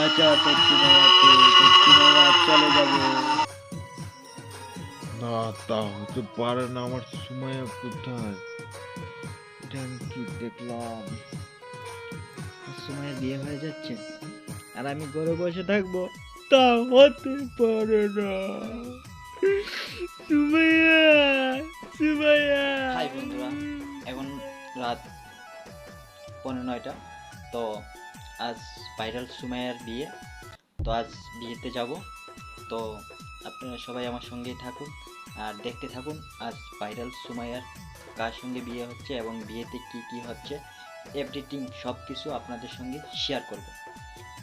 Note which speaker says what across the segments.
Speaker 1: বাবাকে চলে যাব
Speaker 2: না তা হতে পারে না আমার সময় কোথায়? এটা আমি কি দেখলাম।
Speaker 1: সময় বিয়ে হয়ে যাচ্ছে। আর আমি ঘরে বসে থাকব। তা হতে পারে না। সুমাইয়া সুমাইয়া।
Speaker 3: হাই বন্ধুরা এখন রাত পনেরো নয়টা তো আজ ভাইরাল সুমাইয়ার বিয়ে। তো আজ বিয়েতে যাব। তো আপনারা সবাই আমার সঙ্গেই থাকুন আর দেখতে থাকুন আজ ভাইরাল সুমাইয়ার কার সঙ্গে বিয়ে হচ্ছে এবং বিয়েতে কি কি হচ্ছে। এভরিথিং সব কিছু আপনাদের সঙ্গে শেয়ার করব।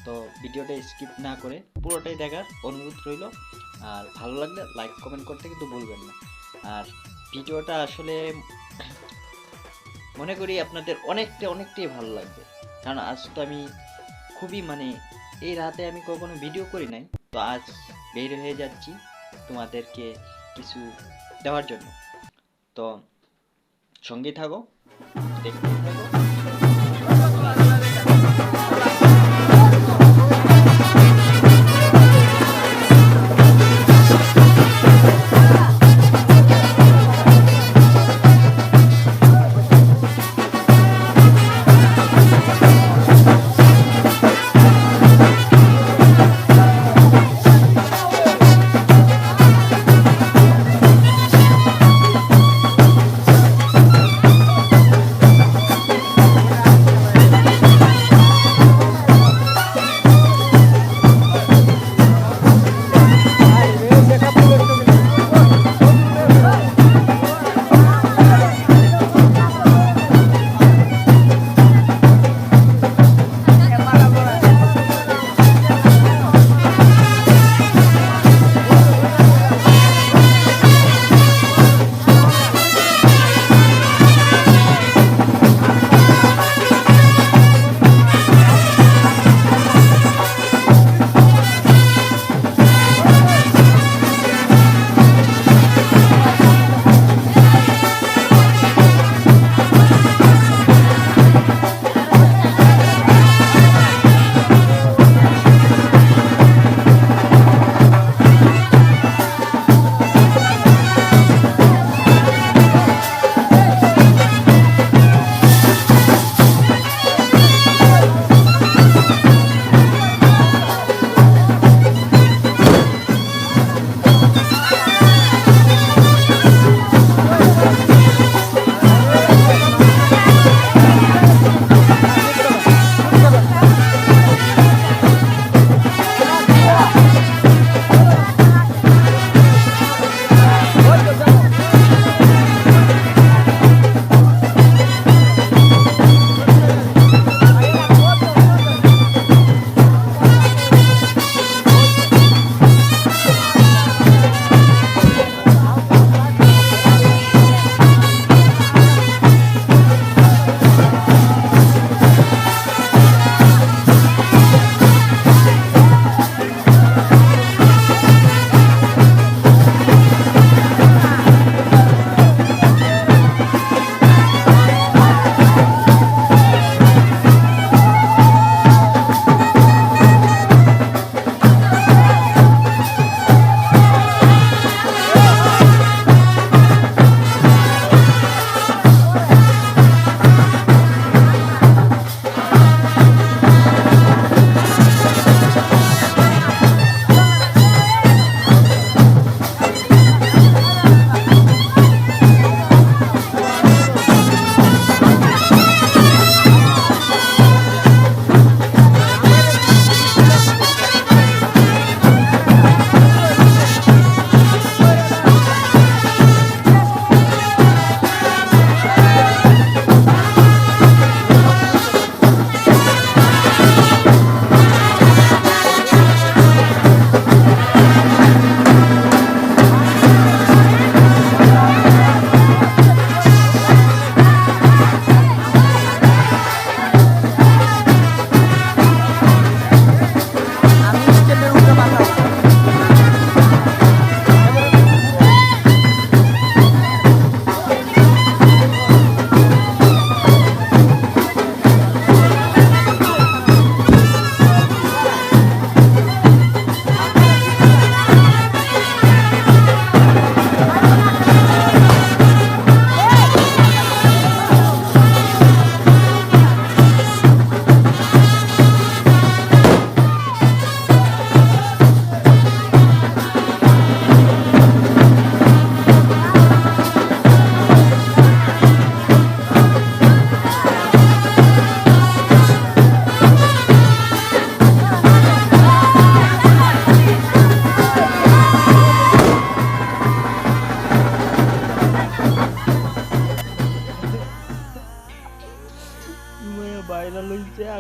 Speaker 3: তো ভিডিওটা স্কিপ না করে পুরোটাই দেখার অনুরোধ রইল। আর ভালো লাগলে লাইক কমেন্ট করতে কিন্তু ভুলবেন না। আর ভিডিওটা আসলে মনে করি আপনাদের অনেকটা, অনেকটাই ভালো লাগবে। কারণ আজ তো আমি খুবই মানে এই রাতে আমি কখনো ভিডিও করি নাই। তো আজ বের হয়ে যাচ্ছি তোমাদেরকে কিছু দেওয়ার জন্য। তো সঙ্গে থাকো, দেখতে থাকো।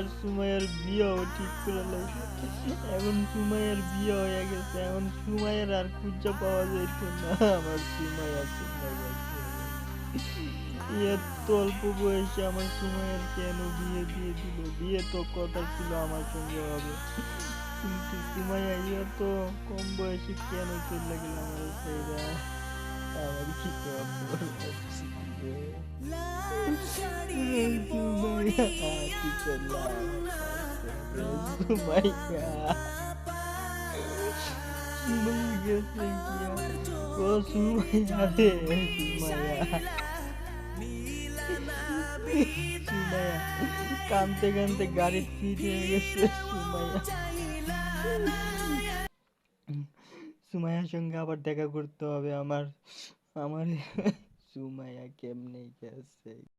Speaker 1: সুমাইয়ার বিয়েও ঠিক করে লাগছে এখন সুমাইয়ার বিয়ে হয়ে গেছে এখন সুমাইয়ার আর খুঁজে পাওয়া যাইতো না। আমার সুমাইয়া এত অল্প বয়সে আমার সুমাইয়ার কেন বিয়ে দিয়ে দিল? বিয়ে তো কথা ছিল আমার সঙ্গে হবে। কিন্তু সুমাইয়া এত কম বয়সে কেন চলে গেল আমার কানতে কানতে গাড়ির হয়ে গেছে সুমাইয়া সুমাইয়ার সঙ্গে আবার দেখা করতে হবে আমার। আমার সুমাইয়া কেমনে গেছে?